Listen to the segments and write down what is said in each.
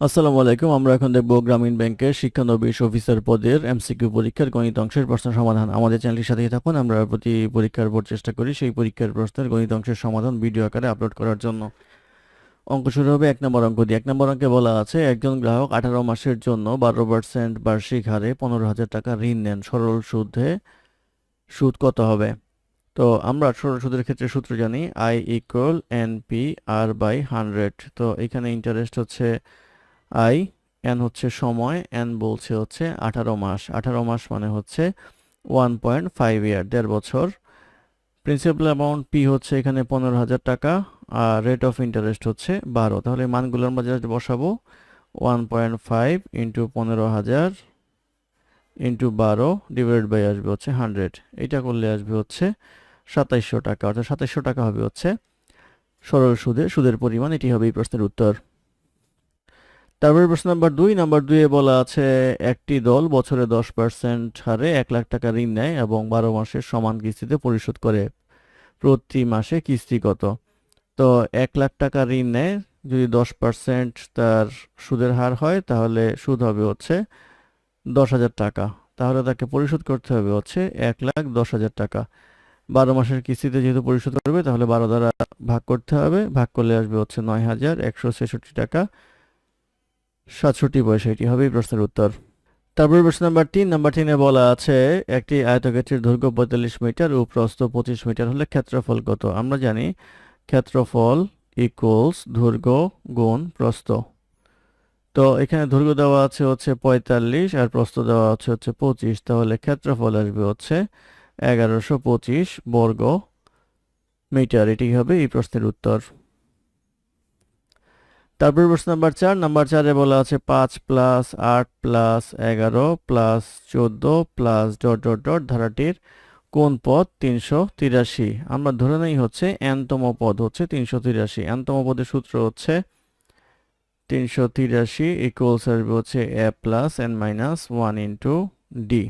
আসসালামু আলাইকুম, আমরা এখন দেখব গ্রামীণ ব্যাংকের শিক্ষানবিশ অফিসার পদের এমসিকিউ পরীক্ষার গণিত অংশের প্রশ্ন সমাধান। আমাদের চ্যানেলটির সাথেই থাকুন, আমরা প্রতি পরীক্ষার বোর্ড চেষ্টা করি সেই পরীক্ষার প্রশ্নের গণিত অংশের সমাধান ভিডিও আকারে আপলোড করার জন্য। অঙ্ক শুরু হবে এক নম্বর অঙ্ক দিয়ে। এক নম্বর অঙ্কে বলা আছে, একজন গ্রাহক আঠারো মাসের জন্য বারো পার্সেন্ট বার্ষিক হারে পনেরো হাজার টাকা ঋণ নেন। সরল সুদে সুদ কত হবে? তো আমরা সরল সুদের ক্ষেত্রে সূত্র জানি I equal N P R by hundred তো এখানে ইন্টারেস্ট হচ্ছে আই এন হচ্ছে সময় এন বলছে হচ্ছে আঠারো মাস। আঠারো মাস মানে হচ্ছে ওয়ান পয়েন্ট ফাইভ ইয়ার দেড় বছর। প্রিন্সিপাল অ্যামাউন্ট পি হচ্ছে এখানে পনেরো হাজার টাকা, আর রেট অফ ইন্টারেস্ট হচ্ছে বারো। তাহলে মানগুলো আমরা বসাবো ওয়ান পয়েন্ট ফাইভ ইন্টু পনেরো হাজার ইন্টু বারো ডিভাইড বাই আসবে হচ্ছে হান্ড্রেড এটা করলে আসবে হচ্ছে সাতাইশশো টাকা, অর্থাৎ সাতাইশশো টাকা হবে হচ্ছে সরল সুদে, সুদের পরিমাণ, এটি হবে এই প্রশ্নের উত্তর। তারপরে প্রশ্ন নাম্বার দুই নাম্বার দুইয়ে বলা আছে, একটি দল বছরে দশ পার্সেন্ট হারে এক লাখ টাকা ঋণ নেয় এবং বারো মাসের সমান কিস্তিতে পরিশোধ করে। প্রতি মাসে কিস্তি কত? তো এক লাখ টাকা ঋণ নেয়, যদি দশ পার্সেন্ট তার সুদের হার হয়, তাহলে সুদ হবে হচ্ছে দশ হাজার টাকা। তাহলে তাকে পরিশোধ করতে হবে হচ্ছে এক লাখ দশ হাজার টাকা। বারো মাসের কিস্তিতে যেহেতু পরিশোধ করবে, তাহলে বারো দ্বারা ভাগ করতে হবে, ভাগ করলে আসবে হচ্ছে নয় হাজার একশো ছেষট্টি টাকা। সাতষট্টি পয়সা এটি হবে প্রশ্নের উত্তর। তারপরে প্রশ্ন নাম্বার তিন, নাম্বার তিনে বলা আছে, একটি আয়তক্ষেত্রের দৈর্ঘ্য পঁয়তাল্লিশ মিটার ও প্রস্থ পঁচিশ মিটার হলে ক্ষেত্রফল কত? আমরা জানি ক্ষেত্রফল ইকুয়ালস দৈর্ঘ্য গুণ প্রস্থ। তো এখানে দৈর্ঘ্য দেওয়া আছে হচ্ছে পঁয়তাল্লিশ আর প্রস্থ দেওয়া আছে হচ্ছে পঁচিশ, তাহলে ক্ষেত্রফল আসবে হচ্ছে এগারোশো পঁচিশ বর্গ মিটার। এটি হবে এই প্রশ্নের উত্তর। তারপর প্রশ্ন নাম্বার চার নাম্বার চারে বলা আছে পাঁচ প্লাস আট প্লাস এগারো প্লাস চোদ্দ প্লাস ডট ডট ডট ধারাটির কোন পদ? তিনশো তিরাশি। আমরা ধরে নেই হচ্ছে এনতম পদ, হচ্ছে তিনশো তিরাশি। এনতম পদের সূত্র হচ্ছে তিনশো তিরাশি ইকুয়ালস আসবে হচ্ছে A plus N minus one into D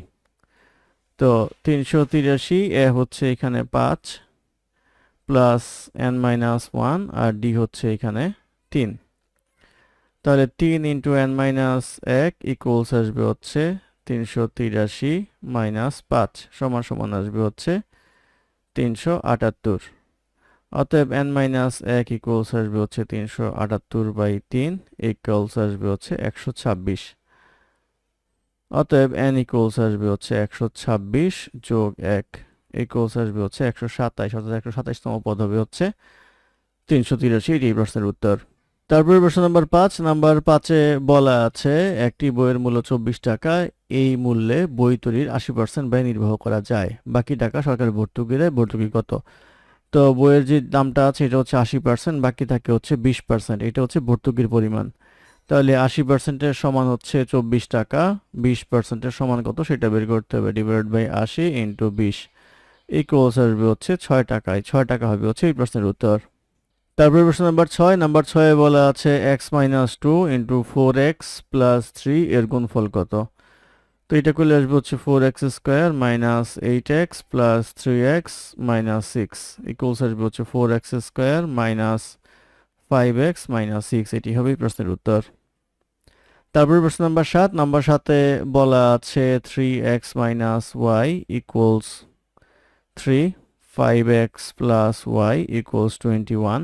তো তিনশো তিরাশি এ হচ্ছে এখানে পাঁচ প্লাস এন মাইনাস ওয়ান আর ডি হচ্ছে এখানে তিন। তাহলে তিন ইন্টু এন মাইনাস এক ইকুয়ালস আসবে হচ্ছে তিনশো তিরাশি মাইনাস পাঁচ সমান সমান আসবে হচ্ছে তিনশো আটাত্তর। অতএব এন মাইনাস এক ইকুয়ালস আসবে হচ্ছে তিনশো আটাত্তর বাই তিন ইকুয়ালস আসবে হচ্ছে একশো ছাব্বিশ। অতএব এন ইকুয়ালস আসবে হচ্ছে একশো ছাব্বিশ যোগ এক ইকুয়ালস আসবে হচ্ছে একশো সাতাইশ অর্থাৎ একশো সাতাইশতম পদ হবে হচ্ছে তিনশো তিরাশি, এটি প্রশ্নের উত্তর। তারপরে প্রশ্ন নাম্বার পাঁচ, নাম্বার পাঁচে বলা আছে, একটি বইয়ের মূল্য চব্বিশ টাকা, এই মূল্যে বই তৈরির আশি পার্সেন্ট ব্যয় নির্বাহ করা যায়। বাকি টাকা সরকার ভর্তুকি দেয় ভর্তুকি কত? তো বইয়ের যে দামটা আছে, এটা হচ্ছে আশি পার্সেন্ট, বাকি থাকে হচ্ছে বিশ পার্সেন্ট, এটা হচ্ছে ভর্তুকির পরিমাণ। তাহলে আশি পার্সেন্টের সমান হচ্ছে চব্বিশ টাকা, বিশ পার্সেন্টের সমান কত? সেটা বের করতে হবে ডিভাইড বাই আশি ইন্টু বিশ। ইকুয়ালস আসবে হচ্ছে ছয় টাকায়, ছয় টাকা হবে হচ্ছে এই প্রশ্নের উত্তর। তারপরে প্রশ্ন নাম্বার ছয়। নাম্বার ছয়ে বলা আছে X minus two into four X plus three এর গুণফল কত? তো এটা করলে আসবে হচ্ছে four X square minus eight X plus three X minus six equals আসবে হচ্ছে four X square minus five X minus six এটি হবে প্রশ্নের উত্তর। তারপরে প্রশ্ন নাম্বার সাত। নাম্বার সাতে বলা আছে three X minus Y equals three five X plus Y equals twenty one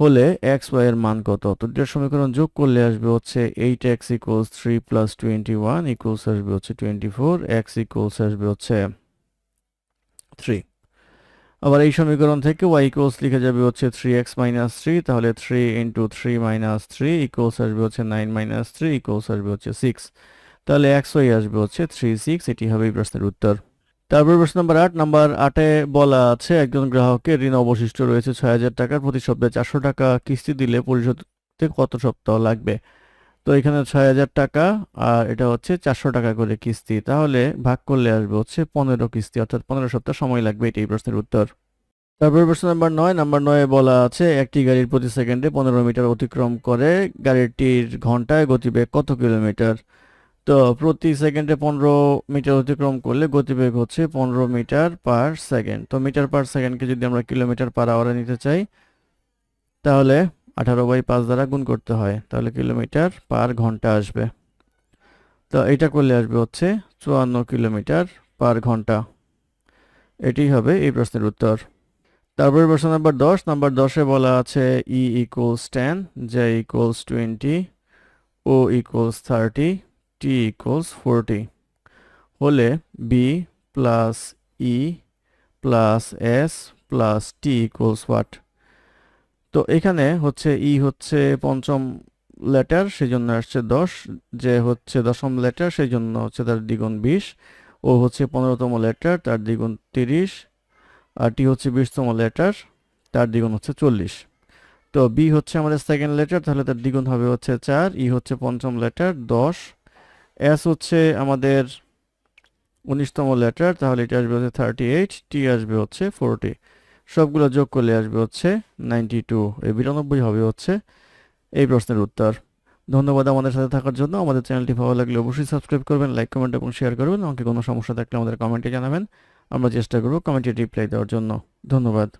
হলে এক্স ওয়াই এর মান কত? তো দুটার সমীকরণ যোগ করলে আসবে হচ্ছে eight X equals three plus twenty one equals আসবে হচ্ছে টোয়েন্টি ফোর এক্স ইকুয়ালস আসবে হচ্ছে থ্রি আবার এই সমীকরণ থেকে ওয়াই ইকুয়ালস লিখে যাবে হচ্ছে থ্রি এক্স মাইনাস থ্রি তাহলে three into three minus three equals আসবে হচ্ছে নাইন মাইনাস থ্রি ইকুয়ালস আসবে হচ্ছে সিক্স তাহলে এক্স ওয়াই আসবে হচ্ছে থ্রি সিক্স এটি হবে এই প্রশ্নের উত্তর। তারপর প্রশ্ন নাম্বার আট নাম্বার আটে বলা আছে, একজন গ্রাহকের ঋণ অবশিষ্ট রয়েছে ছয় হাজার টাকার প্রতি সপ্তাহে চারশো টাকা কিস্তি দিলে পরিশোধে কত সপ্তাহ লাগবে? তো এখানে ছয় হাজার টাকা, আর এটা হচ্ছে চারশো টাকা করে কিস্তি। তাহলে ভাগ করলে আসবে হচ্ছে পনেরো কিস্তি, অর্থাৎ পনেরো সপ্তাহ সময় লাগবে এটাই প্রশ্নের উত্তর। তারপর প্রশ্ন নাম্বার নয় নাম্বার নয়ে বলা আছে, একটি গাড়ির প্রতি সেকেন্ডে পনেরো মিটার অতিক্রম করে গাড়িটির ঘন্টায় গতিবেগ কত কিলোমিটার? তো প্রতি সেকেন্ডে পনেরো মিটার অতিক্রম করলে গতিবেগ হচ্ছে পনেরো মিটার পার সেকেন্ড। তো মিটার পার সেকেন্ডকে যদি আমরা কিলোমিটার পার আওয়ারে নিতে চাই, তাহলে আঠারো বাই পাঁচ দ্বারা গুণ করতে হয়, তাহলে কিলোমিটার পার ঘণ্টা আসবে। তো এটা করলে আসবে হচ্ছে চুয়ান্ন কিলোমিটার পার ঘণ্টা। এটি হবে এই প্রশ্নের উত্তর। তারপরে প্রশ্ন নাম্বার দশ। নাম্বার দশে বলা আছে E equals ten J equals twenty O equals thirty T equals forty হলে B plus E plus S plus T equals what তো এখানে হচ্ছে ই হচ্ছে পঞ্চম লেটার সেই জন্য আসছে দশ যে হচ্ছে দশম লেটার সেই জন্য হচ্ছে তার দ্বিগুণ বিশ, ও হচ্ছে পনেরোতম লেটার তার দ্বিগুণ তিরিশ, আর টি হচ্ছে বিশতম লেটার তার দ্বিগুণ হচ্ছে চল্লিশ। তো বি হচ্ছে আমাদের সেকেন্ড লেটার তাহলে তার দ্বিগুণ হবে হচ্ছে চার ই হচ্ছে পঞ্চম লেটার দশ এস হচ্ছে আমাদের উনিশতম লেটার তাহলে এটা আসবে হচ্ছে থার্টি এইট টি আসবে হচ্ছে ফোরটি সবগুলো যোগ করলে আসবে হচ্ছে নাইনটি টু এই বিরানব্বই হবে হচ্ছে এই প্রশ্নের উত্তর। ধন্যবাদ আমাদের সাথে থাকার জন্য, আমাদের চ্যানেলটি ভালো লাগলে অবশ্যই সাবস্ক্রাইব করবেন লাইক কমেন্ট এবং শেয়ার করবেন, আমাকে কোনো সমস্যা থাকলে আমাদের কমেন্টে জানাবেন। আমরা চেষ্টা করব কমেন্টে রিপ্লাই দেওয়ার জন্য। ধন্যবাদ।